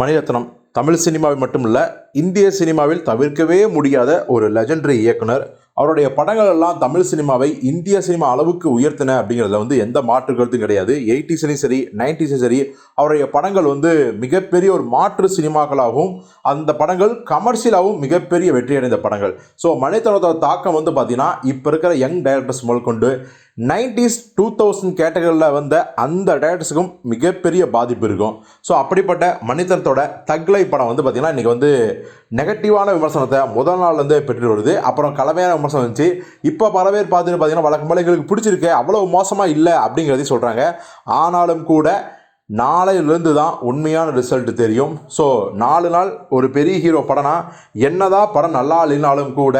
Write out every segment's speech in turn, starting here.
மணிரத்னம் தமிழ் சினிமாவில் மட்டுமில்ல இந்திய சினிமாவில் தவிர்க்கவே முடியாத ஒரு லெஜண்டரி இயக்குனர். அவருடைய படங்கள் எல்லாம் தமிழ் சினிமாவை இந்திய சினிமா அளவுக்கு உயர்த்தின அப்படிங்கிறதுல வந்து எந்த மாற்று கருத்தும் கிடையாது. எயிட்டிஸ்லையும் சரி நைன்டிஸ்லையும் சரி அவருடைய படங்கள் வந்து மிகப்பெரிய ஒரு மாற்று சினிமாக்களாகவும் அந்த படங்கள் கமர்ஷியலாகவும் மிகப்பெரிய வெற்றி அடைந்த படங்கள். ஸோ மனிதனோட தாக்கம் வந்து பார்த்தீங்கன்னா இப்போ இருக்கிற யங் டைரக்டர்ஸ் முதல் கொண்டு நைன்டிஸ் டூ தௌசண்ட் கேட்டகரியில் வந்த அந்த டேரக்டர்ஸுக்கும் மிகப்பெரிய பாதிப்பு இருக்கும். ஸோ அப்படிப்பட்ட மனிதனத்தோட தக்லை படம் வந்து பார்த்திங்கன்னா இன்றைக்கி வந்து நெகட்டிவான விமர்சனத்தை முதல் நாள்லேருந்து பெற்று வருது. அப்புறம் கலவையான விமர்சனம் இருந்துச்சு. இப்போ பல பேர் பார்த்துட்டு பார்த்தீங்கன்னா வழக்கம் போல எங்களுக்கு பிடிச்சிருக்கு அவ்வளோ மோசமாக இல்லை அப்படிங்கிறதையும் சொல்கிறாங்க ஆனாலும் கூட நாளையிலேருந்து தான் உண்மையான ரிசல்ட் தெரியும். ஸோ நாலு நாள் ஒரு பெரிய ஹீரோ படம்னா என்னதான் படம் நல்லா இல்லைனாலும் கூட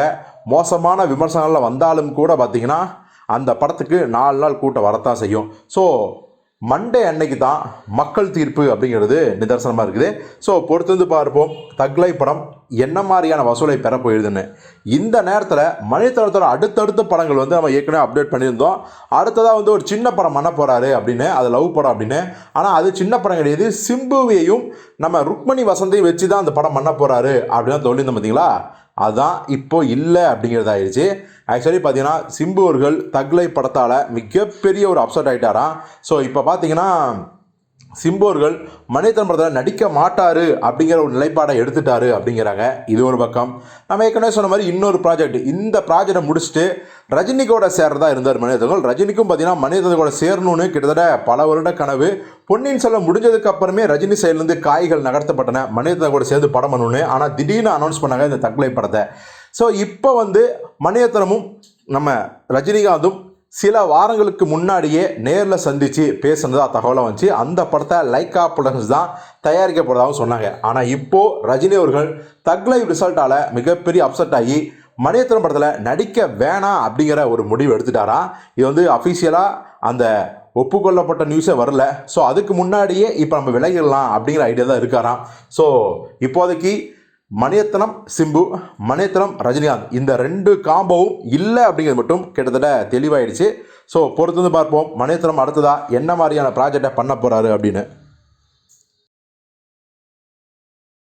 மோசமான விமர்சனங்களில் வந்தாலும் கூட பார்த்திங்கன்னா அந்த படத்துக்கு நாலு நாள் கூட்டம் வரத்தான் செய்யும். ஸோ மண்டே அன்னைக்கு தான் மக்கள் தீர்ப்பு அப்படிங்கிறது நிதர்சனமாக இருக்குது. ஸோ பொறுத்து வந்து பார்ப்போம். தக்லை படம் என்ன மாதிரியான வசூலை பெற போயிருதுன்னு. இந்த நேரத்தில் மணித்தளத்தோட அடுத்தடுத்த படங்கள் வந்து நம்ம ஏற்கனவே அப்டேட் பண்ணியிருந்தோம். அடுத்ததாக வந்து ஒரு சின்ன படம் பண்ண போகிறாரு அப்படின்னு அது லவ் படம் அப்படின்னு. ஆனால் அது சின்ன படம் கிடையாது. சிம்புவையும் நம்ம ருக்மணி வசந்தையும் வச்சு தான் அந்த படம் பண்ண போகிறாரு அப்படின்னு சொல்லியிருந்தோம் பார்த்தீங்களா அதுதான் இப்போ இல்லை அப்படிங்கிறதாயிருச்சு ஆக்சுவலி பார்த்தீங்கன்னா சிம்பு அவர்கள் தக்லை படத்தால் மிகப்பெரிய ஒரு அப்செட் ஆகிட்டாராம் ஸோ இப்போ பார்த்தீங்கன்னா சிம்பு அவர்கள் படத்தில் நடிக்க மாட்டார் அப்படிங்கிற ஒரு நிலைப்பாடை எடுத்துட்டாரு அப்படிங்கிறாங்க. இது ஒரு பக்கம். நம்ம ஏற்கனவே சொன்ன மாதிரி இன்னொரு ப்ராஜெக்ட் இந்த ப்ராஜெக்டை முடிச்சுட்டு ரஜினி கூட சேர்றதா இருந்தார் மணிரத்னங்கள் ரஜினிக்கும் பார்த்தீங்கன்னா மணிரத்னம் கூட சேரணும்னு கிட்டத்தட்ட பல வருட கனவு. பொன்னியின் செல்வம் முடிஞ்சதுக்கு அப்புறமே ரஜினி சைட்லேருந்து காய்கள் நகர்த்தப்பட்டன. மணிரத்னம் கூட சேர்ந்து படம் பண்ணணும்னு ஆனால் திடீர்னு அனௌன்ஸ் பண்ணாங்க இந்த தக்லை படத்தை. ஸோ இப்போ வந்து மணியத்தனமும் நம்ம ரஜினிகாந்தும் சில வாரங்களுக்கு முன்னாடியே நேரில் சந்தித்து பேசுனதாக தகவலாக வந்துச்சு. அந்த படத்தை லைக்கா ப்ரொடக்ஷன்ஸ் தான் தயாரிக்க போகிறதாகவும் சொன்னாங்க. ஆனால் இப்போது ரஜினி அவர்கள் தக்லை ரிசல்ட்டால் மிகப்பெரிய அப்செட் ஆகி மணியத்திரம் படத்தில் நடிக்க வேணாம் அப்படிங்கிற ஒரு முடிவு எடுத்துட்டாரா? இது வந்து அஃபிஷியலாக அந்த ஒப்புக்கொள்ளப்பட்ட நியூஸே வரல. ஸோ அதுக்கு முன்னாடியே இப்போ நம்ம விலகிடலாம் அப்படிங்கிற ஐடியா தான் இருக்காராம். ஸோ இப்போதைக்கு மணியத்தனம் சிம்பு மணியத்தனம் ரஜினிகாந்த். இந்த ரெண்டு காம்போவும் இல்லை அப்படிங்கிறது மட்டும் கிட்டத்தட்ட தெளிவாயிடுச்சு. ஸோ பொறுத்து வந்து பார்ப்போம் மணியத்தனம் அடுத்ததாக என்ன மாதிரியான ப்ராஜெக்டை பண்ண போகிறாரு அப்படின்னு.